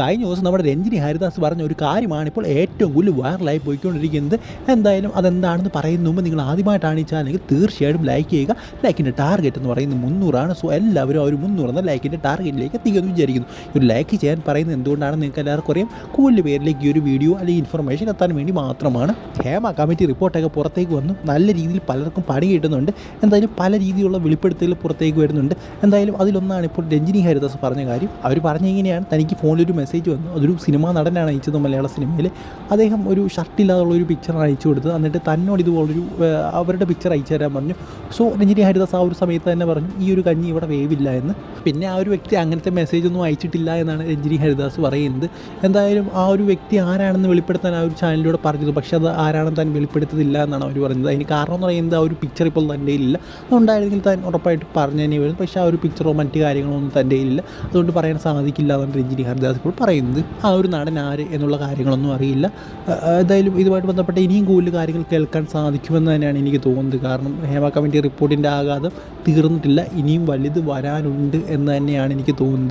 കഴിഞ്ഞ ദിവസം നമ്മുടെ രഞ്ജിനി ഹരിദാസ് പറഞ്ഞ ഒരു കാര്യമാണ് ഇപ്പോൾ ഏറ്റവും കൂടുതൽ വൈറലായി പോയിക്കൊണ്ടിരിക്കുന്നത്. എന്തായാലും അതെന്താണെന്ന് പറയുന്ന മുമ്പ് നിങ്ങൾ ആദ്യമായിട്ടാണ് ഈ ചാനൽ തീർച്ചയായിട്ടും ലൈക്ക് ചെയ്യുക. ലൈക്കിന്റെ ടാർഗറ്റ് എന്ന് പറയുന്നത് മുന്നൂറാണ്. സോ എല്ലാവരും ആ ഒരു മുന്നൂറ് എന്ന ലൈക്കിന്റെ ടാർഗറ്റിലേക്ക് എത്തിക്കുമെന്ന് വിചാരിക്കുന്നു. ഒരു ലൈക്ക് ചെയ്യാൻ പറയുന്നത് എന്തുകൊണ്ടാണ് നിങ്ങൾക്ക് എല്ലാവർക്കും അറിയാം? കൂടുതൽ പേരിലേക്ക് ഈ ഒരു വീഡിയോ അല്ലെങ്കിൽ ഇൻഫർമേഷൻ എത്താൻ വേണ്ടി മാത്രമാണ് ഹേമ കമ്മിറ്റി റിപ്പോർട്ടൊക്കെ പുറത്തേക്ക് വന്നു. നല്ല രീതിയിൽ പലർക്കും പണി കിട്ടുന്നുണ്ട്. എന്തായാലും പല രീതിയിലുള്ള വെളിപ്പെടുത്തലുകൾ പുറത്തേക്ക് വരുന്നുണ്ട്. എന്തായാലും അതിലൊന്നാണ് ഇപ്പോൾ രഞ്ജിനി ഹരിദാസ് പറഞ്ഞ കാര്യം. അവർ പറഞ്ഞ ഇങ്ങനെയാണ്. തനിക്ക് ഫോണിലൊരു മെസ്സേജ് വന്നു. അതൊരു സിനിമാ നടനാണ് അയച്ചത് മലയാള സിനിമയിൽ അദ്ദേഹം ഒരു ഷർട്ടില്ലാതുള്ള ഒരു പിക്ചറാണ് അയച്ചു കൊടുത്തത്. എന്നിട്ട് തന്നോട് ഇതുപോലൊരു അവരുടെ പിക്ചർ അയച്ചു തരാൻ പറഞ്ഞു. സോ രഞ്ജിനി ഹരിദാസ് ആ ഒരു സമയത്ത് തന്നെ പറഞ്ഞു ഈ ഒരു കഞ്ഞി ഇവിടെ വേവില്ല എന്ന്. പിന്നെ ആ ഒരു വ്യക്തി അങ്ങനത്തെ മെസ്സേജ് ഒന്നും അയച്ചിട്ടില്ല എന്നാണ് രഞ്ജിനി ഹരിദാസ് പറയുന്നത്. എന്തായാലും ആ ഒരു വ്യക്തി ആരാണെന്ന് വെളിപ്പെടുത്താൻ ആ ഒരു ചാനലിലൂടെ പറഞ്ഞത്. പക്ഷേ അത് ആരാണെന്ന് താൻ വെളിപ്പെടുത്തതില്ല എന്നാണ് അവർ പറഞ്ഞത്. അതിന് കാരണം എന്ന് പറയുന്നത് ആ ഒരു പിക്ചർ ഇപ്പോൾ തന്റെ ഇല്ല അതുണ്ടായിരുന്നെങ്കിൽ താൻ ഉറപ്പായിട്ട് പറഞ്ഞു തന്നെ വരും പക്ഷേ ആ ഒരു പിക്ചറോ മറ്റ് കാര്യങ്ങളോ ഒന്നും തന്റെ ഇല്ല അതുകൊണ്ട് പറയാൻ സാധിക്കില്ല എന്നാണ് രഞ്ജിനി ഹരിദാസ് ഇപ്പോൾ പറയുന്നത് ആ ഒരു നടൻ ആര് എന്നുള്ള കാര്യങ്ങളൊന്നും അറിയില്ല. ഏതായാലും ഇതുമായിട്ട് ബന്ധപ്പെട്ട ഇനിയും കൂടുതൽ കാര്യങ്ങൾ കേൾക്കാൻ സാധിക്കുമെന്ന് തന്നെയാണ് എനിക്ക് തോന്നുന്നത്. കാരണം ഹേമ കമ്മിറ്റി റിപ്പോർട്ടിന്റെ ആഘാതം തീർന്നിട്ടില്ല. ഇനിയും വലുത് വരാനുണ്ട് എന്ന് തന്നെയാണ് എനിക്ക് തോന്നുന്നത്.